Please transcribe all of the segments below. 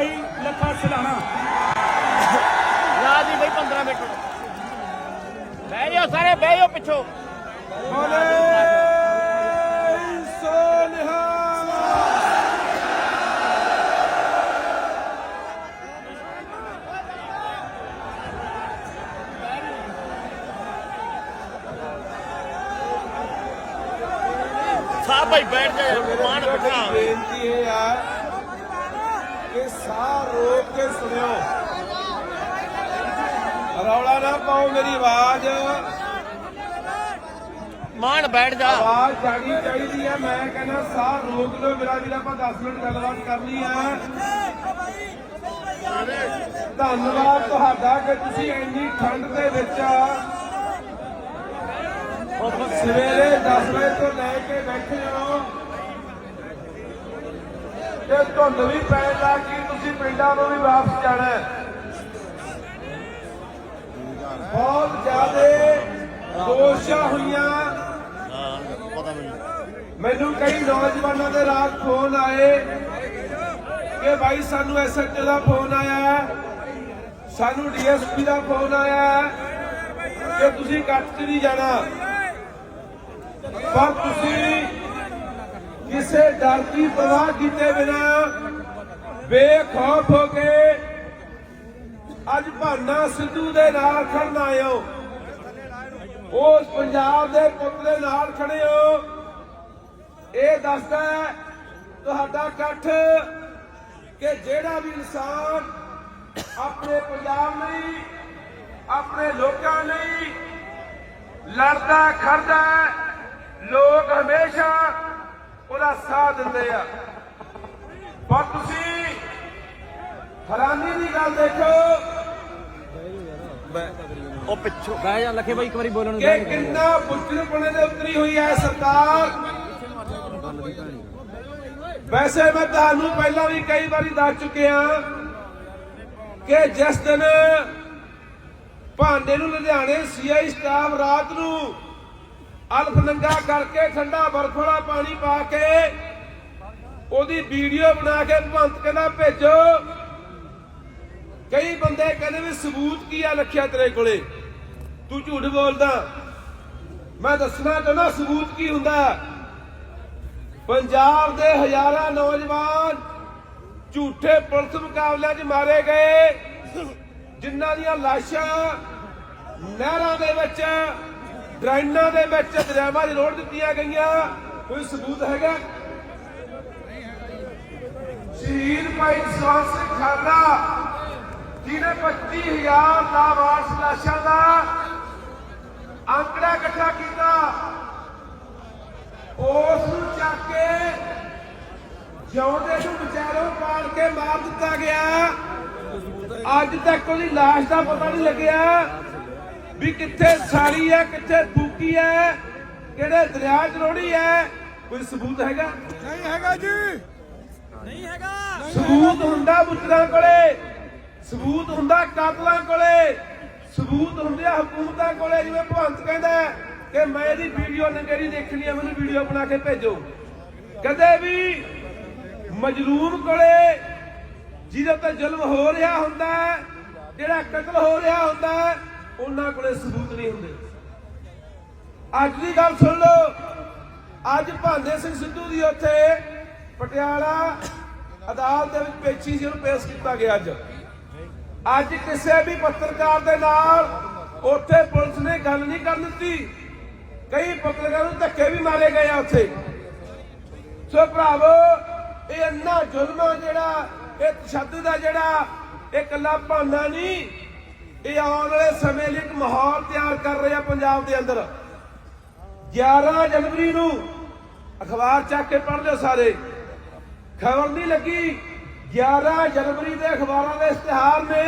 ਬਾਈ ਲੱਖਾ ਸਲਾਣਾ ਲਾ ਦੀ ਬਈ 15 ਮਿੰਟ ਬਹਿ ਜਾਓ ਸਾਰੇ ਬਹਿ ਜਾਓ ਪਿੱਛੋਂ ਬੋਲੇ ਸੋਨਿਹਾ ਸਾਹ ਭਾਈ ਬੈਠ ਜਾ ਯਾਰ ਮਾਨ ਬਿਠਾ ਬੇਨਤੀ ਇਹ ਆ ਕਿ ਸਾਹ ਰੋਕ ਕੇ ਸੁਣਿਓ। ਰੌਲਾ ਨਾ ਪਾਓ ਮੇਰੀ ਆਵਾਜ਼। ਮਾਨ ਬੈਠ ਜਾ। ਆਵਾਜ਼ ਜਾਣੀ ਚਾਹੀਦੀ ਹੈ ਮੈਂ ਕਹਿੰਦਾ ਸਾਹ ਰੋਕ ਲਓ। ਮੇਰਾ ਵੀਰ ਆਪਾਂ 10 ਮਿੰਟ ਗੱਲਬਾਤ ਕਰਨੀ ਆ। ਧੰਨਵਾਦ ਤੁਹਾਡਾ ਕਿ ਤੁਸੀਂ ਇੰਨੀ ਠੰਡ ਦੇ ਵਿੱਚ ਸਵੇਰੇ 10 ਵਜੇ ਤੋਂ ਲੈ ਕੇ ਬੈਠੇ ਹੋ। ਤੇ ਧੁੰਦ ਵੀ ਪੈਣ ਕਿ ਤੁਸੀਂ ਪਿੰਡਾਂ ਨੂੰ ਵੀ ਵਾਪਸ ਜਾਣਾ ਬਹੁਤ ਜ਼ਿਆਦਾ ਦੋਸ਼ਾਂ ਹੋਈਆਂ। ਮੈਨੂੰ ਕਈ ਨੌਜਵਾਨਾਂ ਦੇ ਰਾਤ ਫੋਨ ਆਏ ਕਿ ਭਾਈ ਸਾਨੂੰ ਐਸਐਚਓ ਦਾ ਫੋਨ ਆਇਆ ਹੈ, ਸਾਨੂੰ ਡੀਐਸਪੀ ਦਾ ਫੋਨ ਆਇਆ ਕਿ ਤੁਸੀਂ ਕੱਟ 'ਚ ਨਹੀਂ ਜਾਣਾ। ਪਰ ਤੁਸੀਂ ਕਿਸੇ ਡਰ ਦੀ ਪਰਵਾਹ ਕੀਤੇ ਬਿਨਾ ਬੇਖੌਫ ਹੋ ਕੇ ਅੱਜ ਭਾਨਾ ਸਿੱਧੂ ਦੇ ਨਾਲ ਖੜਨ ਆਏ ਹੋ। ਉਸ ਪੰਜਾਬ ਦੇ ਪੁੱਤ ਦੇ ਨਾਲ ਖੜੇ ਹੋ। ਇਹ ਦੱਸਦਾ ਹੈ, ਤੁਹਾਡਾ ਇਕੱਠ ਕਿ ਜਿਹੜਾ ਵੀ ਇਨਸਾਨ ਆਪਣੇ ਪੰਜਾਬ ਲਈ, ਆਪਣੇ ਲੋਕਾਂ ਲਈ ਲੜਦਾ, ਖੜਦਾ ਲੋਕ ਹਮੇਸ਼ਾ ਉਹਦਾ ਸਾਥ ਦਿੰਦੇ ਆ। ਪਰ ਤੁਸੀਂ ਹੈਰਾਨੀ ਦੀ ਗੱਲ ਦੇਖੋ ਉਹ ਪਿੱਛੋਂ ਬਹਿ ਜਾ ਲੱਖੇ ਬਾਈ ਇੱਕ ਵਾਰੀ ਬੋਲਣ ਨੂੰ ਕਿ ਕਿੰਨਾ ਬੁੱਝਣਪੁਣੇ ਦੇ ਉਤਰੀ ਹੋਈ ਹੈ ਸਰਕਾਰ ਵੈਸੇ ਮੈਂ ਤੁਹਾਨੂੰ ਪਹਿਲਾਂ ਵੀ ਕਈ ਵਾਰੀ ਦੱਸ ਚੁੱਕਿਆ ਕਿ ਜਿਸ ਦਿਨ ਭਾਂਡੇ ਨੂੰ ਲੁਧਿਆਣੇ ਸੀਆਈ ਸਟਾਫ ਰਾਤ ਨੂੰ ਅਲਫ ਨੰਗਾ ਕਰਕੇ ਠੰਡਾ ਬਰਫ ਵਾਲਾ ਪਾਣੀ ਪਾ ਕੇ ਉਹਦੀ ਵੀਡੀਓ ਬਣਾ ਕੇ ਭੰਤ ਕਹਿੰਦਾ ਭੇਜੋ। ਕਈ ਬੰਦੇ ਕਹਿੰਦੇ ਵੀ ਸਬੂਤ ਕੀ ਆ ਰੱਖਿਆ ਤੇਰੇ ਕੋਲੇ? ਤੂੰ ਝੂਠ ਬੋਲਦਾ। ਮੈਂ ਦੱਸਣਾ ਚਾਹੁੰਦਾ ਸਬੂਤ ਕੀ ਹੁੰਦਾ? ਪੰਜਾਬ ਦੇ ਹਜ਼ਾਰਾਂ ਨੌਜਵਾਨ ਝੂਠੇ ਪੁਲਿਸ ਮੁਕਾਬਲਿਆਂ 'ਚ ਮਾਰੇ ਗਏ। ਜਿਨ੍ਹਾਂ ਦੀਆਂ ਲਾਸ਼ਾਂ ਨਹਿਰਾਂ ਦੇ ਵਿੱਚ ਡਰਾਈਨਾਂ ਦੇ ਵਿੱਚ ਦਰਿਆਵਾਂ 'ਚ ਰੋੜ ਦਿੱਤੀਆਂ ਗਈਆਂ। ਕੋਈ ਸਬੂਤ ਹੈਗਾ? ਸ਼ਹੀਦ ਭਾਈ ਸਵਾਸ ਸਿੰਘ ਖਾਲੜਾ, ਜਿਹਨੇ 25000 ਲਾਵਾਰਸ ਲਾਸ਼ਾਂ ਦਾ ਅੰਕੜਾ ਇਕੱਠਾ ਕੀਤਾ। ਉਸ ਨੂੰ ਚੱਕ ਕੇ ਜਿਉਂਦੇ ਨੂੰ ਵਿਚਾਰੋਂ ਪਾੜ ਕੇ ਮਾਰ ਦਿੱਤਾ ਗਿਆ। ਅੱਜ ਤੱਕ ਉਹਦੀ ਲਾਸ਼ ਦਾ ਪਤਾ ਨਹੀਂ ਲੱਗਿਆ। ਵੀ ਕਿੱਥੇ ਸਾੜੀ ਹੈ ਕਿੱਥੇ ਫੂਕੀ ਹੈ ਕਿਹੜੇ ਦਰਿਆ 'ਚ ਰੋੜੀ ਹੈ ਕੋਈ ਸਬੂਤ ਹੈਗਾ? ਨਹੀਂ ਹੈਗਾ ਜੀ। ਨਹੀਂ ਹੈਗਾ। ਸਬੂਤ ਹੁੰਦਾ ਬੁੱਤਰਾਂ ਕੋਲੇ ਸਬੂਤ ਹੁੰਦਾ ਕਾਤਲਾਂ ਕੋਲੇ ਸਬੂਤ ਹੁੰਦੇ ਆ ਹਕੂਮਤਾਂ ਕੋਲੇ ਜਿਵੇਂ ਭਗਵੰਤ ਕਹਿੰਦਾ ਕਿ ਮੈਂ ਇਹਦੀ ਵੀਡੀਓ ਨੰਗੇਰੀ ਦੇਖਣੀ ਹੈ ਮੈਨੂੰ ਵੀਡੀਓ ਬਣਾ ਕੇ ਭੇਜੋ। ਕਦੇ ਵੀ ਮਜਲੂਮ ਕੋਲੇ ਜਿਹਦੇ ਉੱਤੇ ਜ਼ੁਲਮ ਹੋ ਰਿਹਾ ਹੁੰਦਾ ਹੈ, ਜਿਹੜਾ ਕਤਲ ਹੋ ਰਿਹਾ ਹੁੰਦਾ ਹੈ, ਉਹਨਾਂ ਕੋਲੇ ਸਬੂਤ ਨਹੀਂ ਹੁੰਦੇ। ਅੱਜ ਦੀ ਗੱਲ ਸੁਣ ਲਓ, ਅੱਜ ਭਾਂਦੇ ਸਿੰਘ ਸਿੱਧੂ ਦੀ ਉੱਥੇ ਪਟਿਆਲਾ ਅਦਾਲਤ ਦੇ ਵਿੱਚ ਪੇਸ਼ੀ ਸੀ, ਉਹਨੂੰ ਪੇਸ਼ ਕੀਤਾ ਗਿਆ ਅੱਜ। ਅੱਜ ਕਿਸੇ ਵੀ ਪੱਤਰਕਾਰ ਦੇ ਨਾਲ ਉੱਥੇ ਪੁਲਿਸ ਨੇ ਗੱਲ ਨਹੀਂ ਕਰਨ ਦਿੱਤੀ। ਕਈ ਪੱਤਰਕਾਰਾਂ ਨੂੰ ਧੱਕੇ ਵੀ ਮਾਰੇ ਗਏ ਆ ਉੱਥੇ। ਸੋ ਭਰਾਵੋ, ਇਹ ਇੰਨਾ ਜ਼ੁਲਮ ਜਿਹੜਾ, ਇਹ ਤਸ਼ੱਦਦ ਆ ਜਿਹੜਾ, ਇਹ ਕੱਲਾ ਭਾਨਾ ਨਹੀਂ ਇਹ ਆਉਣ ਵਾਲੇ ਸਮੇਂ ਲਈ ਇੱਕ ਮਾਹੌਲ ਤਿਆਰ ਕਰ ਰਿਹਾ ਪੰਜਾਬ ਦੇ ਅੰਦਰ। 11 ਜਨਵਰੀ ਨੂੰ ਅਖਬਾਰ ਚੱਕ ਕੇ ਪੜ੍ਹ ਲਿਓ ਸਾਰੇ। ਖਬਰ ਨਹੀਂ ਲੱਗੀ 11 ਜਨਵਰੀ ਦੇ ਅਖਬਾਰਾਂ ਦੇ ਇਸ਼ਤਿਹਾਰ ਨੇ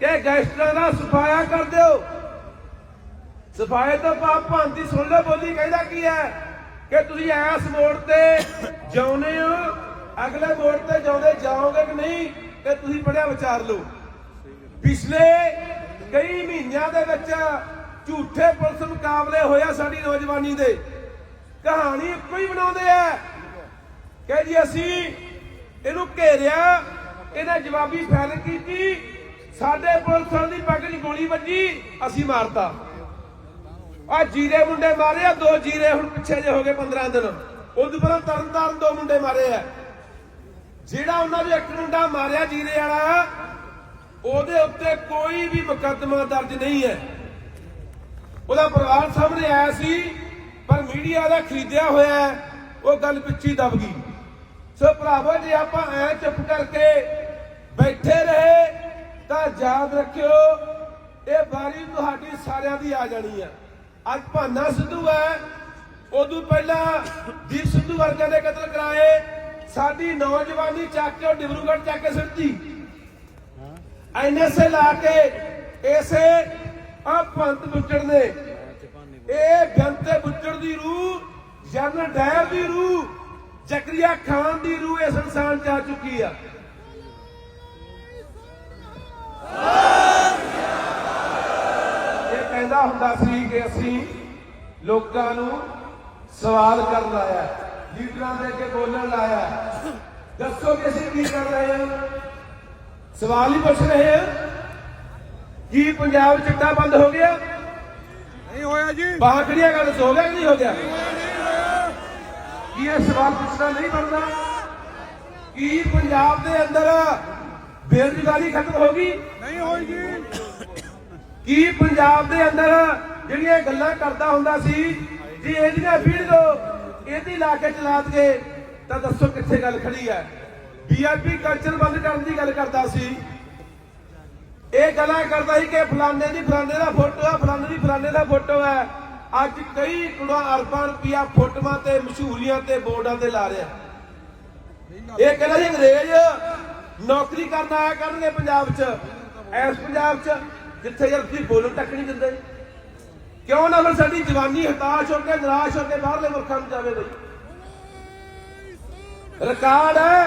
ਕਿ ਗੈਸਟਰਾਂ ਦਾ ਸਫਾਇਆ ਕਰ ਦਿਓ। ਸਫਾਏ ਤੋਂ ਬਾਅਦ ਭਾਂਤੀ ਸੁਣ ਲਓ ਬੋਲੀ ਕਹਿੰਦਾ ਕੀ ਹੈ ਕਿ ਤੁਸੀਂ ਐਸ ਮੋੜ ਤੇ ਜਾਉਨੇ ਹੋ, ਅਗਲੇ ਮੋੜ ਤੇ ਜਾਉਂਦੇ ਜਾਓਗੇ ਕਿ ਨਹੀਂ, ਤੇ ਤੁਸੀਂ ਪੜਿਆ ਵਿਚਾਰ ਲਓ। ਪਿਛਲੇ ਕਈ ਮਹੀਨਿਆਂ ਦੇ ਵਿੱਚ ਝੂਠੇ ਪੁਲਿਸ ਮੁਕਾਬਲੇ ਹੋਇਆ ਸਾਡੀ ਨੌਜਵਾਨੀ ਦੇ। ਕਹਾਣੀ ਇੱਕੋ ਹੀ ਬਣਾਉਂਦੇ ਆ ਕਿ ਜੀ ਅਸੀਂ ਇਹਨੂੰ ਘੇਰਿਆ, ਇਹਨੇ ਜਵਾਬੀ ਫੈਲ ਕੀਤੀ, ਸਾਡੇ ਪੁਲਿਸ ਵਾਲੇ ਦੀ ਪੱਗ 'ਚ ਗੋਲੀ ਵੱਜੀ, ਅਸੀਂ ਮਾਰਤਾ। ਆ ਜੀਰੇ ਮੁੰਡੇ ਮਾਰੇ ਆ, ਦੋ ਜੀਰੇ ਹੁਣ ਪਿੱਛੇ ਜੇ ਹੋ ਗਏ 15 ਦਿਨ। ਉਦੋਂ ਪਹਿਲਾਂ ਤਰਨ ਤਾਰਨ ਦੋ ਮੁੰਡੇ ਮਾਰੇ ਆ। ਜਿਹੜਾ ਉਹਨਾਂ ਦੇ ਇੱਕ ਮੁੰਡਾ ਮਾਰਿਆ ਜੀਰੇ ਵਾਲਾ ਉਹਦੇ ਉੱਤੇ ਕੋਈ ਵੀ ਮੁਕੱਦਮਾ ਦਰਜ ਨਹੀਂ ਹੈ। ਉਹਦਾ ਪਰਿਵਾਰ ਸਾਹਮਣੇ ਆਇਆ ਸੀ, ਪਰ ਮੀਡੀਆ ਦਾ ਖਰੀਦਿਆ ਹੋਇਆ ਉਹ ਗੱਲ ਪਿੱਛੇ ਦਬ ਗਈ। ਸੋ ਭਰਾਵੋ, ਜੇ ਆਪਾਂ ਐ ਚੁੱਪ ਕਰਕੇ ਬੈਠੇ ਰਹੇ, ਤਾਂ ਯਾਦ ਰੱਖਿਓ, ਇਹ ਵਾਰੀ ਤੁਹਾਡੀ ਸਾਰਿਆਂ ਦੀ ਆ ਜਾਣੀ ਆ। ਅੱਜ ਭਾਨਾ ਸਿੱਧੂ ਹੈ, ਉਦੋਂ ਪਹਿਲਾਂ ਦੀਪ ਸਿੱਧੂ ਵਰਗਿਆਂ ਦੇ ਕਤਲ ਕਰਾਏ, ਸਾਡੀ ਨੌਜਵਾਨੀ ਚੱਕ ਕੇ ਉਹ ਡਿਬਰੂਗੜ੍ਹ ਚੱਕ ਕੇ ਸਿੱਟੀ ਐਨਐਸਏ ਲਾ ਕੇ ਇਸੇ ਆ ਪੰਤ ਬੁੱਚੜ ਨੇ ਇਹ ਬੇਅੰਤੇ ਬੁੱਚੜ ਦੀ ਰੂਹ, ਜਨਰਲ ਡਾਇਰ ਦੀ ਰੂਹ, ਜ਼ਕਰੀਆ ਖਾਨ ਦੀ ਰੂਹ ਇਸ ਇਨਸਾਨ ਚ ਆ ਚੁੱਕੀ ਆ। ਇਹ ਕਹਿੰਦਾ ਹੁੰਦਾ ਸੀ ਕਿ ਅਸੀਂ ਲੋਕਾਂ ਨੂੰ ਸਵਾਲ ਕਰਨ ਲਾਇਆ ਲੀਡਰਾਂ ਦੇ ਅੱਗੇ ਬੋਲਣ ਲਾਇਆ। ਦੱਸੋ ਕਿ ਅਸੀਂ ਕੀ ਕਰ ਰਹੇ ਹਾਂ? ਸਵਾਲ ਹੀ ਪੁੱਛ ਰਹੇ ਹਾਂ ਕੀ ਪੰਜਾਬ ਚਿੱਟਾ ਬੰਦ ਹੋ ਗਿਆ। ਨਹੀਂ ਹੋਇਆ ਜੀ। ਬਾਹਰ ਕਿਹੜੀਆਂ ਗੱਲ ਹੋ ਗਿਆ ਕਿ ਨਹੀਂ ਹੋ ਗਿਆ? ਕੀ ਇਹ ਸਵਾਲ ਪੁੱਛਣਾ ਨਹੀਂ ਬਣਦਾ? ਕੀ ਪੰਜਾਬ ਦੇ ਅੰਦਰ ਬੇਰੁਜ਼ਗਾਰੀ ਖਤਮ ਹੋ ਗਈ? ਨਹੀਂ ਹੋਈ ਜੀ। ਕੀ ਪੰਜਾਬ ਦੇ ਅੰਦਰ ਜਿਹੜੀਆਂ ਗੱਲਾਂ ਕਰਦਾ ਹੁੰਦਾ ਸੀ ਜੀ ਇਹਦੀਆਂ ਵੀਡੀਓ ਇਹਦੀ ਲਾ ਕੇ ਚਲਾ ਦਗੇ ਤਾਂ ਦੱਸੋ ਕਿੱਥੇ ਗੱਲ ਖੜੀ ਹੈ? ਵੀਆਈਪੀ ਕਲਚਰ ਬੰਦ ਕਰਨ ਦੀ ਗੱਲ ਕਰਦਾ ਸੀ। ਇਹ ਗੱਲਾਂ ਕਰਦਾ ਸੀ ਕਿ ਫਲਾਣੇ ਦੀ ਫਲਾਣੇ ਦਾ ਫੋਟੋ ਆ, ਫਲਾਣੇ ਦੀ ਫਲਾਣੇ ਦਾ ਫੋਟੋ ਹੈ ਅੱਜ ਕਈ ਕਰੋੜਾਂ ਅਰਬਾਂ ਰੁਪਿਆ ਫੋਟੋਆਂ ਤੇ ਮਸ਼ਹੂਰੀਆਂ ਤੇ ਬੋਰਡਾਂ ਤੇ ਲਾ ਰਿਹਾ। ਇਹ ਕਹਿੰਦਾ ਜੀ ਅੰਗਰੇਜ਼ ਨੌਕਰੀ ਕਰਨ ਆਇਆ ਕਰਨਗੇ ਪੰਜਾਬ 'ਚ। ਐਸ ਪੰਜਾਬ 'ਚ ਜਿੱਥੇ ਯਾਰ ਤੁਸੀਂ ਬੋਲਣ ਤੱਕ ਨਹੀਂ ਦਿੰਦੇ। ਕਿਉਂ ਨਾ ਫਿਰ ਸਾਡੀ ਜਵਾਨੀ ਹਤਾਸ਼ ਹੋ ਕੇ ਨਿਰਾਸ਼ ਹੋ ਕੇ ਬਾਹਰਲੇ ਮੁਲਕਾਂ ਨੂੰ ਜਾਵੇ ਬਈ। ਰਿਕਾਰਡ ਹੈ।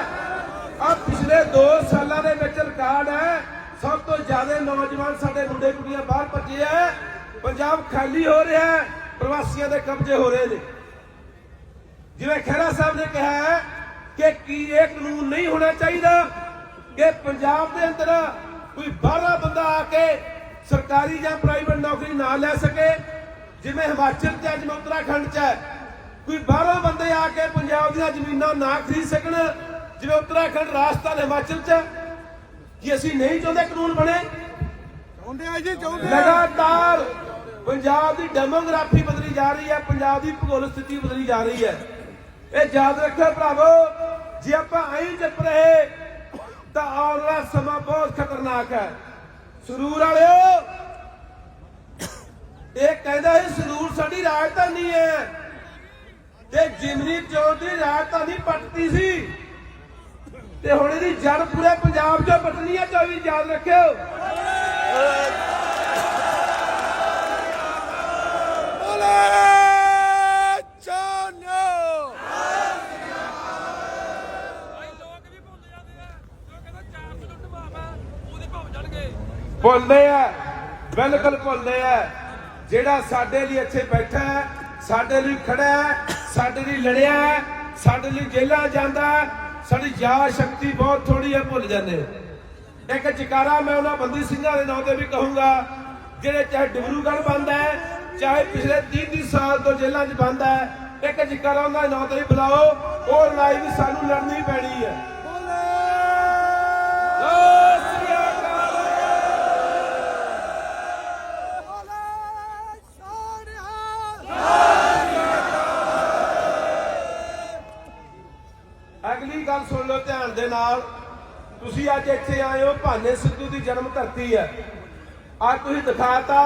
ਆ ਪਿਛਲੇ 2 ਸਾਲਾਂ ਦੇ ਵਿੱਚ ਰਿਕਾਰਡ ਹੈ। ਸਭ ਤੋਂ ਜ਼ਿਆਦਾ ਨੌਜਵਾਨ ਸਾਡੇ ਮੁੰਡੇ ਕੁੜੀਆਂ ਬਾਹਰ ਭੱਜੇ ਆ। ਪੰਜਾਬ ਖਾਲੀ ਹੋ ਰਿਹਾ ਹੈ। ਪ੍ਰਵਾਸੀਆਂ ਦੇ ਕਬਜ਼ੇ ਹੋ ਰਹੇ ਨੇ। ਜਿਵੇਂ ਖਹਿਰਾ ਸਾਹਿਬ ਨੇ ਕਿਹਾ ਹੈ ਕਿ ਕੀ ਇਹ ਕਾਨੂੰਨ ਨਹੀਂ ਹੋਣਾ ਚਾਹੀਦਾ ਕਿ ਪੰਜਾਬ ਦੇ ਅੰਦਰ ਕੋਈ ਬਾਹਰਲਾ ਬੰਦਾ ਆ ਕੇ ਸਰਕਾਰੀ ਜਾਂ ਪ੍ਰਾਈਵੇਟ ਨੌਕਰੀ ਨਾ ਲੈ ਸਕੇ, ਜਿਵੇਂ ਹਿਮਾਚਲ ਤੇ ਅੱਜ ਮੈਂ ਉੱਤਰਾਖੰਡ ਚ ਹੈ। ਕੋਈ ਬਾਹਰੋਂ ਬੰਦੇ ਆ ਕੇ ਪੰਜਾਬ ਦੀਆਂ ਜ਼ਮੀਨਾਂ ਨਾ ਖਰੀਦ ਸਕਣ ਜਿਵੇਂ ਉੱਤਰਾਖੰਡ ਰਾਜਸਥਾਨ ਹਿਮਾਚਲ ਚ ਕੀ ਅਸੀਂ ਨਹੀਂ ਚਾਹੁੰਦੇ ਕਾਨੂੰਨ ਬਣੇ? ਚਾਹੁੰਦੇ ਆ ਜੀ ਚਾਹੁੰਦੇ ਲਗਾਤਾਰ ਪੰਜਾਬ ਦੀ ਡੈਮੋਗ੍ਰਾਫੀ ਬਦਲੀ ਜਾ ਰਹੀ ਹੈ ਪੰਜਾਬ ਦੀ ਭੂਗੋਲਿਕ ਸਥਿਤੀ ਬਦਲੀ ਜਾ ਰਹੀ ਹੈ। ਇਹ ਯਾਦ ਰੱਖੋ ਭਰਾਵੋ ਜੇ ਆਪਾਂ ਐਂ ਚੁੱਪ ਰਹੇ ਤਾਂ ਆਉਣ ਵਾਲਾ ਸਮਾਂ ਬਹੁਤ ਖਤਰਨਾਕ ਹੈ। ਸਰੂਰ ਵਾਲਿਓ ਇਹ ਕਹਿੰਦਾ ਹੈ ਸਰੂਰ ਸਾਡੀ ਰਾਜਧਾਨੀ ਹੈ। ਤੇ ਜਿਮਨੀ ਚੌਂਕ ਦੀ ਰਾਜਧਾਨੀ ਪੱਟਤੀ ਸੀ। ਤੇ ਹੁਣ ਇਹਦੀ ਜੜ ਪੂਰੇ ਪੰਜਾਬ 'ਚੋਂ ਪਟਣੀ ਹੈ 24 ਯਾਦ ਰੱਖਿਓ। ਭੁੱਲਦੇ ਆ ਬਿਲਕੁਲ ਭੁੱਲਦੇ ਆ। ਜਿਹੜਾ ਸਾਡੇ ਲਈ ਇੱਥੇ ਬੈਠਾ ਹੈ ਸਾਡੇ ਲਈ ਖੜਾ ਹੈ ਸਾਡੇ ਲਈ ਲੜਿਆ ਸਾਡੇ ਲਈ ਜੇਲ੍ਹਾਂ ਜਾਂਦਾ ਸਾਡੀ ਯਾਦ ਸ਼ਕਤੀ ਬਹੁਤ ਥੋੜੀ ਹੈ, ਭੁੱਲ ਜਾਂਦੇ। ਇੱਕ ਜਕਾਰਾ ਮੈਂ ਉਹਨਾਂ ਬੰਦੀ ਸਿੰਘਾਂ ਦੇ ਨਾਂ ਤੇ ਵੀ ਕਹੂੰਗਾ, ਜਿਹੜੇ ਚਾਹੇ ਡਿਬਰੂਗੜ੍ਹ ਬੰਦ ਹੈ, ਚਾਹੇ ਪਿਛਲੇ 30 30 ਸਾਲ ਤੋਂ ਜੇਲ੍ਹਾਂ 'ਚ ਬੰਦ ਹੈ, ਇੱਕ ਜਕਾਰਾ ਉਹਨਾਂ ਦੇ ਨਾਂ ਤੇ ਵੀ ਬੁਲਾਓ, ਉਹ ਲੜਾਈ ਵੀ ਸਾਨੂੰ ਲੜਨੀ ਪੈਣੀ ਹੈ। ਤੁਸੀਂ ਅੱਜ ਇੱਥੇ ਆਏ ਹੋ, ਭਾਨੇ ਸਿੱਧੂ ਦੀ ਜਨਮ ਧਰਤੀ ਹੈ। ਅੱਜ ਤੁਸੀਂ ਦਿਖਾਤਾ,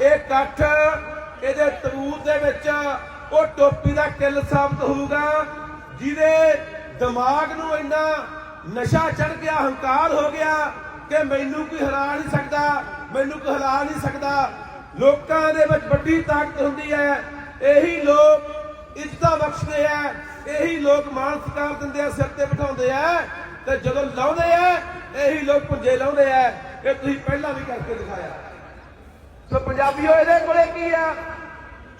ਇਹ ਇਕੱਠ ਇਹਦੇ ਤਬੂਤ ਦੇ ਵਿੱਚ ਉਹ ਟੋਪੀ ਦਾ ਕਿੱਲ ਸਾਬਤ ਹੋਊਗਾ, ਜਿਹਦੇ ਦਿਮਾਗ ਨੂੰ ਇੰਨਾ ਨਸ਼ਾ ਚੜ ਗਿਆ, ਹੰਕਾਰ ਹੋ ਗਿਆ ਕਿ ਮੈਨੂੰ ਕੋਈ ਹਰਾ ਨਹੀਂ ਸਕਦਾ, ਮੈਨੂੰ ਕੋਈ ਹਰਾ ਨਹੀਂ ਸਕਦਾ। ਲੋਕਾਂ ਦੇ ਵਿੱਚ ਵੱਡੀ ਤਾਕਤ ਹੁੰਦੀ ਹੈ। ਇਹੀ ਲੋਕ ਇੱਜ਼ਤਾਂ ਬਖਸ਼ਦੇ ਆ ਇਹੀ ਲੋਕ ਮਾਣ ਸਤਿਕਾਰ ਦਿੰਦੇ ਆ, ਸਿਰ ਤੇ ਬਿਠਾਉਂਦੇ ਆ। ਤੇ ਜਦੋਂ ਲਾਉਂਦੇ ਆ ਇਹੀ ਲੋਕ ਪੁੰਜੇ ਲਾਉਂਦੇ ਆ ਇਹ ਤੁਸੀਂ ਪਹਿਲਾਂ ਵੀ ਕਰਕੇ ਦਿਖਾਇਆ। ਸੋ ਪੰਜਾਬੀਓ ਇਹਦੇ ਕੋਲੇ ਕੀ ਆ?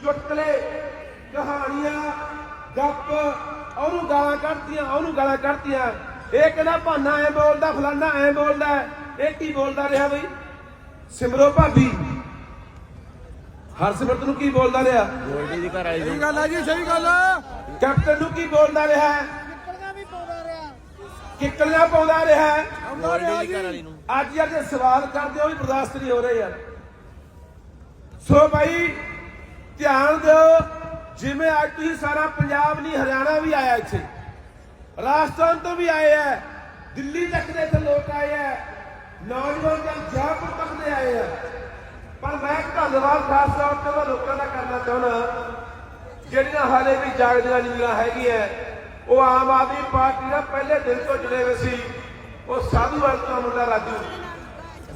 ਚੁਟਕਲੇ ਕਹਾਣੀਆਂ ਗੱਪ ਉਹਨੂੰ ਗਾਲਾਂ ਕੱਢਤੀਆਂ ਉਹਨੂੰ ਗਾਲਾਂ ਕੱਢਤੀਆਂ। ਇਹ ਕਹਿੰਦਾ ਭਾਨਾ ਐ ਬੋਲਦਾ ਫਲਾਨਾ ਐ ਬੋਲਦਾ ਇਹ ਕੀ ਬੋਲਦਾ ਰਿਹਾ ਬਈ? ਸਿਮਰੋ ਭਾਬੀ। ਹਰਸਿਮਰਤ ਨੂੰ ਕੀ ਬੋਲਦਾ ਰਿਹਾ? ਗੋਲਡੀ ਦੀ ਘਰ ਵਾਲੀ ਸਹੀ ਗੱਲ ਹੈ ਜੀ ਸਹੀ ਗੱਲ ਕੈਪਟਨ ਨੂੰ ਕੀ ਬੋਲਦਾ ਰਿਹਾ? ਕਿੱਕਲੀਆਂ ਪਾਉਂਦਾ ਰਿਹਾ ਜੀ ਅੱਜ ਜਿਹੜੇ ਸਵਾਲ ਕਰਦੇ ਹੋ ਵੀ ਬਰਦਾਸ਼ਤ ਨਹੀਂ ਹੋ ਰਹੇ ਯਾਰ ਸੋ ਭਾਈ ਧਿਆਨ ਦਿਓ ਜਿਵੇਂ ਅੱਜ ਤੁਸੀਂ ਸਾਰਾ ਪੰਜਾਬ ਨਹੀਂ ਹਰਿਆਣਾ ਵੀ ਆਇਆ ਇੱਥੇ। ਰਾਜਸਥਾਨ ਤੋਂ ਵੀ ਆਏ ਆ ਦਿੱਲੀ ਤੱਕ ਦੇ ਇੱਥੇ ਲੋਕ ਆਏ ਆ ਨੌਜਵਾਨ ਜਾਂ ਜੈਪੁਰ ਤੱਕ ਦੇ ਆਏ ਆ। ਪਰ ਮੈਂ ਧੰਨਵਾਦ ਖਾਸ ਤੌਰ ਤੇ ਲੋਕਾਂ ਦਾ ਕਰਨਾ ਚਾਹੁੰਦਾ ਜਿਹੜੀਆਂ ਹਾਲੇ ਵੀ ਜਾਗਦੀਆਂ ਨੀਰਾਂ ਹੈਗੀਆਂ। ਉਹ ਆਮ ਆਦਮੀ ਪਾਰਟੀ ਨਾਲ ਪਹਿਲੇ ਦਿਨ ਤੋਂ ਜੁੜੇ ਹੋਏ ਸੀ। ਉਹ ਸਾਧੂ ਵਾਲ ਦਾ ਮੁੰਡਾ ਰਾਜੂ।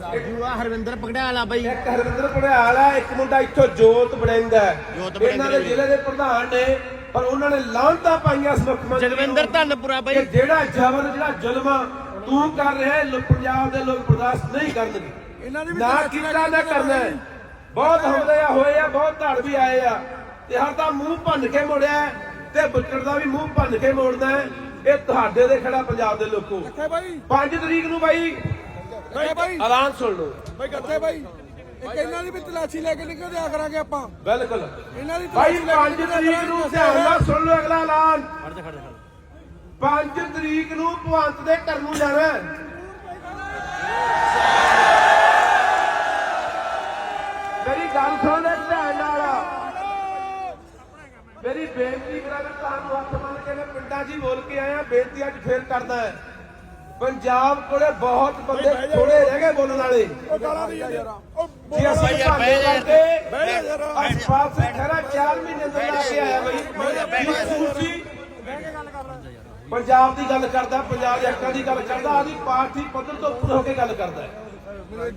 ਰਾਜੂ ਆ ਹਰਵਿੰਦਰ ਪਗੜਾਲਾ ਬਾਈ। ਇੱਕ ਹਰਵਿੰਦਰ ਪੜਿਆਲ ਹੈ ਇੱਕ ਮੁੰਡਾ ਇੱਥੋਂ ਜੋਤ ਬੜਿੰਦਾ ਇਹਨਾਂ ਦੇ। ਜ਼ਿਲ੍ਹੇ ਦੇ ਪ੍ਰਧਾਨ ਨੇ ਪਰ ਉਹਨਾਂ ਨੇ ਲਾਂਤਾ ਪਾਈਆਂ ਇਸ ਮੁੱਖ ਮੰਤਰੀ ਨੂੰ। ਜਗਵਿੰਦਰ ਧੰਨਪੁਰਾ ਬਾਈ। ਜਿਹੜਾ ਜ਼ਬਰ ਜਿਹੜਾ ਜ਼ੁਲਮ ਤੂੰ ਕਰ ਰਿਹਾ ਪੰਜਾਬ ਦੇ ਲੋਕ ਬਰਦਾਸ਼ਤ ਨਹੀਂ ਕਰਨਗੇ। ਇਹਨਾਂ ਦੀ ਵੀ ਨਾ ਤਲਾਸ਼ੀ ਕੀਤਾ ਨਾ ਕਰਨਾ। ਬਹੁਤ ਹਮਲੇ ਆ ਹੋਏ ਆ ਬਹੁਤ ਧੜ ਵੀ ਆਏ ਆ। ਤੇ ਹਰ ਤਾਂ ਮੂੰਹ ਭੰਨ ਕੇ ਮੋੜਿਆ ਤੇ ਬੁੱਚੜ ਦਾ ਵੀ ਮੂੰਹ ਭੰਨ ਕੇ ਮੋੜਨਾ ਹੈ। ਇਹ ਤੁਹਾਡੇ ਦੇ ਖੜਾ ਪੰਜਾਬ ਦੇ ਲੋਕੋ। ਕਿੱਥੇ ਬਾਈ। 5 ਤਰੀਕ ਨੂੰ ਬਾਈ। ਕਿੱਥੇ ਬਾਈ। ਐਲਾਨ ਸੁਣ ਲਓ। ਬਾਈ ਕਿੱਥੇ ਬਾਈ। ਇੱਕ ਇਹਨਾਂ ਦੀ ਵੀ ਤਲਾਸ਼ੀ ਲੈ ਕੇ ਨਿਕਲ ਦਿਆ ਕਰਾਂਗੇ ਆਪਾਂ। ਬਿਲਕੁਲ। ਇਹਨਾਂ ਦੀ ਲੈ 5 ਕੇ ਤਰੀਕ ਨੂੰ ਧਿਆਨ ਨਾਲ ਸੁਣ ਲਓ ਅਗਲਾ ਐਲਾਨ। ਖੜ ਜਾ ਖੜ ਜਾ 5 ਤਰੀਕ ਨੂੰ ਭਵੰਤ ਦੇ ਘਰ ਨੂੰ ਜਾਣਾ। ਮੇਰੀ ਗੱਲ ਸੁਣ। ਮੇਰੀ ਬੇਨਤੀ ਕਰਾਂ ਤੁਹਾਨੂੰ ਹੱਥ ਮੰਨ ਕੇ ਮੈਂ ਪਿੰਡਾਂ 'ਚ ਹੀ ਬੋਲ ਕੇ ਆਇਆ ਬੇਨਤੀ ਅੱਜ ਫੇਰ ਕਰਦਾ ਹੈ। ਪੰਜਾਬ ਕੋਲੇ ਬਹੁਤ ਬੰਦੇ ਥੋੜੇ ਰਹਿ ਗਏ ਬੋਲਣ ਵਾਲੇ। ਜੀ ਅਸੀਂ ਭਾਂਡੇ ਬਹਿ ਜਾ। ਕਰਕੇ ਬਹਿ ਜਾ ਯਾਰ ਅਸਪਾਲ ਸਿੰਘ ਖਹਿਰਾ 4 ਮਹੀਨੇ ਅੰਦਰ ਲਾ ਕੇ ਆਇਆ ਬਈ। ਕੀ ਕਸੂਰ ਸੀ? ਪੰਜਾਬ ਦੀ ਗੱਲ ਕਰਦਾ ਪੰਜਾਬ ਦੇ ਹੱਕਾਂ ਦੀ ਗੱਲ ਕਰਦਾ ਆਦੀ ਪਾਰਟੀ ਪੱਧਰ ਤੋਂ ਉੱਪਰ ਹੋ ਕੇ ਗੱਲ ਕਰਦਾ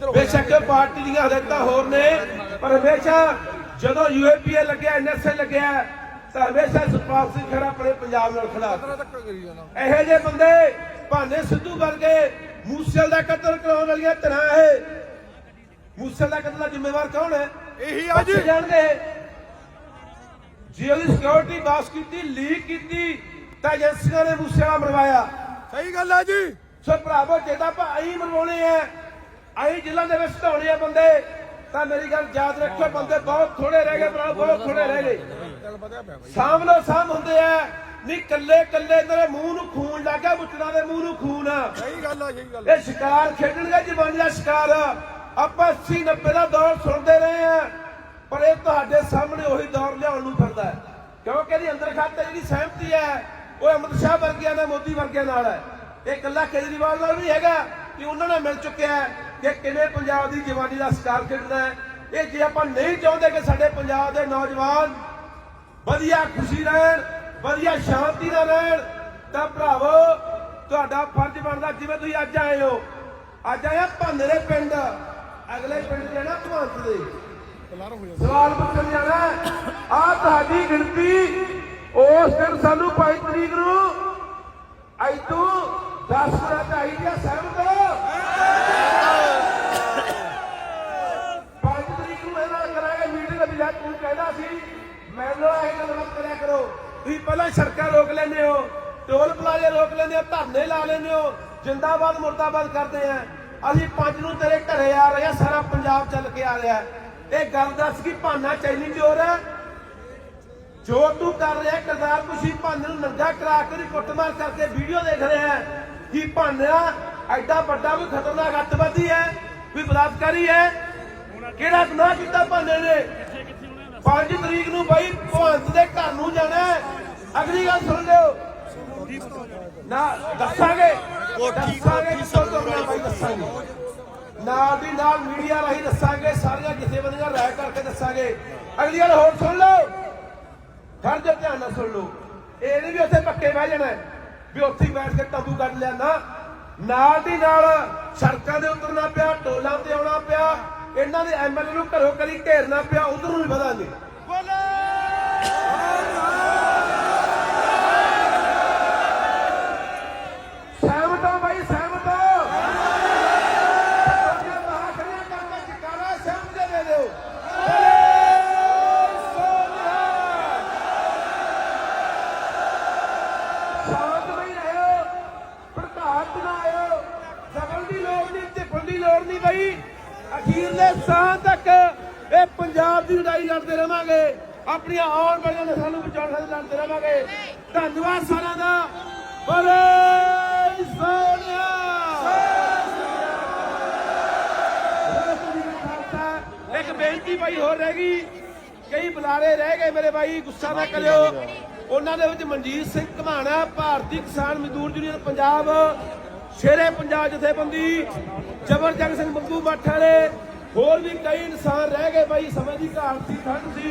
ਹੋ। ਬੇਸ਼ੱਕ ਪਾਰਟੀ ਦੀਆਂ ਹਦਾਇਤਾਂ ਹੋਰ ਨੇ ਪਰ ਹਮੇਸ਼ਾ ਜਦੋਂ ਯੂਏਪੀਏ ਲੱਗਿਆ ਐਨਐਸਏ ਲੱਗਿਆ ਤਾਂ ਹਮੇਸ਼ਾ ਸੁਖਪਾਲ ਸਿੰਘ ਖਹਿਰਾ ਆਪਣੇ ਪੰਜਾਬ ਨਾਲ ਖੜਾ ਇਹੋ ਜਿਹੇ ਬੰਦੇ ਭਾਨੇ ਸਿੱਧੂ ਵਰਗੇ ਮੂਸੇਲ ਦਾ ਕਤਲ ਕਰਾਉਣ ਵਾਲੀਆਂ ਧਿਰਾਂ ਇਹ। ਮੂਸੇਲ ਦਾ ਕਤਲ ਦਾ ਜ਼ਿੰਮੇਵਾਰ ਕੌਣ ਹੈ? ਇਹੀ ਆ ਜੀ। ਬੱਚੇ ਜਾਣਗੇ। ਜੇ ਉਹਦੀ ਸਿਕਿਉਰਿਟੀ ਬਾਸ ਕੀਤੀ ਲੀਕ ਕੀਤੀ ਤਾਂ ਏਜੰਸੀਆਂ ਨੇ ਮੂਸੇਲਾ ਮਰਵਾਇਆ। ਸਹੀ ਗੱਲ ਆ ਜੀ। ਸੋ ਭਰਾਵੋ ਜੇ ਤਾਂ ਆਪਾਂ ਆਈ ਮਰਵਾਉਣੇ ਆ ਆਈ ਜ਼ਿਲ੍ਹਾ ਦੇ ਵਿੱਚ ਢਾਉਣੇ ਆ ਬੰਦੇ ਤਾਂ ਮੇਰੀ ਗੱਲ ਯਾਦ ਰੱਖਿਓ ਬੰਦੇ ਬਹੁਤ ਥੋੜੇ ਰਹਿ ਗਏ ਭਰਾ ਬਹੁਤ ਥੋੜੇ ਰਹਿ ਗਏ। ਚੱਲ ਵਧਿਆ ਪਿਆ ਬਾਈ। ਸਾਂਭ ਲੋ ਸਾਂਭ ਹੁੰਦੇ ਆ। ਨਹੀਂ ਕੱਲੇ ਕੱਲੇ ਤੇਰੇ ਮੂੰਹ ਨੂੰ ਖੂਨ ਲੱਗ ਬੁੱਟਣਾ ਦੇ ਮੂੰਹ ਨੂੰ ਖੂਨ। ਸਹੀ ਗੱਲ ਆ ਸਹੀ ਗੱਲ ਇਹ ਸ਼ਿਕਾਰ ਖੇਡਣਗੇ ਜਵਾਨੀ ਦਾ ਸ਼ਿਕਾਰ। ਆਪਾਂ 80 90 ਦਾ ਦੌਰ ਸੁਣਦੇ ਰਹੇ ਆ ਪਰ ਇਹ ਤੁਹਾਡੇ ਸਾਹਮਣੇ ਉਹੀ ਦੌਰ ਲਿਆਉਣ ਨੂੰ ਫਿਰਦਾ ਹੈ। ਕਿਉਂਕਿ ਇਹਦੀ ਅੰਦਰ ਖਾਤੇ ਜਿਹੜੀ ਸਹਿਮਤੀ ਹੈ ਉਹ ਅਮਿਤ ਸ਼ਾਹ ਵਰਗਿਆਂ ਨਾਲ ਮੋਦੀ ਵਰਗਿਆਂ ਨਾਲ ਹੈ। ਇਹ ਇਕੱਲਾ ਕੇਜਰੀਵਾਲ ਨਾਲ ਨਹੀਂ ਹੈਗਾ ਕਿ ਉਹਨਾਂ ਨਾਲ ਮਿਲ ਚੁੱਕਿਆ ਹੈ ਕਿ ਕਿਵੇਂ ਪੰਜਾਬ ਦੀ ਜਵਾਨੀ ਦਾ ਸ਼ਿਕਾਰ ਖੇਡਣਾ ਹੈ। ਇਹ ਜੇ ਆਪਾਂ ਨਹੀਂ ਚਾਹੁੰਦੇ ਕਿ ਸਾਡੇ ਪੰਜਾਬ ਦੇ ਨੌਜਵਾਨ ਵਧੀਆ ਖੁਸ਼ੀ ਰਹਿਣ, ਵਧੀਆ ਸ਼ਾਂਤੀ ਨਾਲ ਰਹਿਣ। ਤਾਂ ਭਰਾਵੋ, ਤੁਹਾਡਾ ਫਰਜ਼ ਬਣਦਾ, ਜਿਵੇਂ ਤੁਸੀਂ ਅੱਜ ਆਏ ਹੋ। ਅੱਜ ਆਇਆ ਭਾਨੇ ਪਿੰਡ। ਅਗਲੇ ਪਿੰਡ ਜਾਣਾ ਭਵੰਤ ਦੇ। ਕਲਾਰ ਹੋ ਜਾਂਦਾ ਸਵਾਲ ਪੁੱਛਣ ਜਾਣਾ ਆ ਤੁਹਾਡੀ ਗਿਣਤੀ, ਉਸ ਦਿਨ ਸਾਨੂੰ 5 ਤਰੀਕ ਨੂੰ ਅੱਜ ਤੋਂ 10 ਸਹਿਮਤ ਪੰਜ ਤਰੀਕ ਨੂੰ ਇਹਦਾ ਕਰਾਂਗੇ ਮੀਟਿੰਗ ਵੀ ਜਾ ਤੂੰ ਕਹਿੰਦਾ ਸੀ ਮੈਨੂੰ ਇਹ ਗੱਲ ਮਤ ਕਰਿਆ ਕਰੋ। ਤੁਸੀਂ ਪਹਿਲਾਂ ਸੜਕਾਂ ਰੋਕ ਲੈਂਦੇ ਹੋ, ਟੋਲ ਪਲਾਜ਼ੇ ਰੋਕ ਲੈਂਦੇ ਹੋ, ਧਰਨੇ ਲਾ ਲੈਂਦੇ ਹੋ, ਜਿੰਦਾਬਾਦ, ਮੁਰਦਾਬਾਦ ਕਰਦੇ ਆ। ਅਸੀਂ ਪੰਜ ਨੂੰ ਤੇਰੇ ਘਰੇ ਆ ਰਹੇ ਆ, ਸਾਰਾ ਪੰਜਾਬ ਚੱਲ ਕੇ ਆ ਰਿਹਾ। ਇਹ ਗੱਲ ਦੱਸ ਕਿ ਭਾਨਾ ਚੈਨੀ ਚੋਰ ਹੈ ਜੋ ਤੂੰ ਕਰ ਰਿਹਾ ਕਰਦਾਰ ਖੁਸ਼ੀ ਭਾਨੇ ਨੂੰ ਨੰਗਾ ਕਰਾ ਕੇ ਉਹਦੀ ਕੁੱਟਮਾਰ ਕਰਕੇ ਵੀਡੀਓ ਦੇਖ ਰਿਹਾ ਹੈ ਕਿ ਭਾਨਾ ਐਡਾ ਵੱਡਾ ਕੋਈ ਖਤਰਨਾਕ ਅੱਤਵਾਦੀ ਹੈ, ਕੋਈ ਬਲਾਤਕਾਰੀ ਹੈ? ਕਿਹੜਾ ਗੁਨਾਹ ਕੀਤਾ ਭਾਨੇ ਨੇ? 5 ਤਰੀਕ ਨੂੰ ਬਾਈ ਭਵੰਤ ਦੇ ਘਰ ਨੂੰ ਜਾਣਾ ਹੈ। ਅਗਲੀ ਗੱਲ ਸੁਣ ਲਿਓ। ਨਾ ਦੱਸਾਂਗੇ। ਦੱਸਾਂਗੇ ਕਿੱਥੋਂ ਤੁਰਨਾ ਬਾਈ ਦੱਸਾਂਗੇ। ਨਾਲ ਦੀ ਨਾਲ ਮੀਡੀਆ ਰਾਹੀਂ ਦੱਸਾਂਗੇ ਸਾਰੀਆਂ ਜਥੇਬੰਦੀਆਂ ਰਾਇ ਕਰਕੇ ਦੱਸਾਂਗੇ। ਅਗਲੀ ਗੱਲ ਹੋਰ ਸੁਣ ਲਓ। ਖੜ ਜਾ ਧਿਆਨ ਨਾਲ ਸੁਣ ਲਓ। ਇਹ ਨਹੀਂ ਵੀ ਉੱਥੇ ਪੱਕੇ ਬਹਿ ਜਾਣਾ ਵੀ ਉੱਥੇ ਬੈਠ ਕੇ ਤੰਬੂ ਕੱਢ ਲਿਆ ਨਾ। ਨਾਲ ਦੀ ਨਾਲ ਸੜਕਾਂ ਦੇ ਉਤਰਨਾ ਪਿਆ ਟੋਲਾਂ ਤੇ ਆਉਣਾ ਪਿਆ। ਇਹਨਾਂ ਦੇ ਐਮਐਲਏ ਨੂੰ ਘਰੋਂ ਕਰੀ ਘੇਰਨਾ ਪਿਆ ਉਧਰੋਂ ਨੂੰ ਵਧਾਂਗੇ। ਸਹਿਮਤ ਹੋ ਬਾਈ ਸਹਿਮਤ ਹੋ ਤੁਹਾਡੀਆਂ ਬਾਹਾਂ ਖੜੀਆਂ ਕਰਕੇ ਚਿਕਾਰਾ ਸਹਿਮਤ ਦੇ ਦਿਓ ਸ਼ਾਂਤਮਈ ਰਹੋ ਪ੍ਰਧਾਨ ਦੀ ਲੋੜ ਨਹੀਂ ਬਈ ਅਖੀਰਲੇ ਸਾਹ ਤੱਕ ਇਹ ਪੰਜਾਬ ਦੀ ਲੜਾਈ ਲੜਦੇ ਰਵਾਂਗੇ ਆਪਣੀਆਂ ਆਉਣ ਵਾਲੀਆਂ ਨਸਲਾਂ ਨੂੰ ਬਚਾਉਣ ਖਾਤਰ ਲੜਦੇ ਰਵਾਂਗੇ। ਧੰਨਵਾਦ ਸਾਰਿਆਂ ਦਾ। ਬੋਲੇ ਸੋਨਿਆ ਇੱਕ ਬੇਨਤੀ ਭਾਈ ਹੋਰ ਰਹਿ ਗਈ। ਕਈ ਬੁਲਾਰੇ ਰਹਿ ਗਏ ਮੇਰੇ ਭਾਈ, ਗੁੱਸਾ ਨਾ ਕਰਿਓ। ਉਹਨਾਂ ਦੇ ਵਿੱਚ ਮਨਜੀਤ ਸਿੰਘ ਘਮਾਣਾ, ਭਾਰਤੀ ਕਿਸਾਨ ਮਜ਼ਦੂਰ ਯੂਨੀਅਨ ਪੰਜਾਬ, ਸ਼ੇਰੇ ਪੰਜਾਬ ਜਥੇਬੰਦੀ ਜਬਰ ਸਿੰਘ ਬੱਬੂ ਮੱਠ ਵਾਲੇ। ਹੋਰ ਵੀ ਕਈ ਇਨਸਾਨ ਰਹਿ ਗਏ ਭਾਈ, ਸਮੇਂ ਦੀ ਘਾਟ ਸੀ, ਠੰਡ ਸੀ।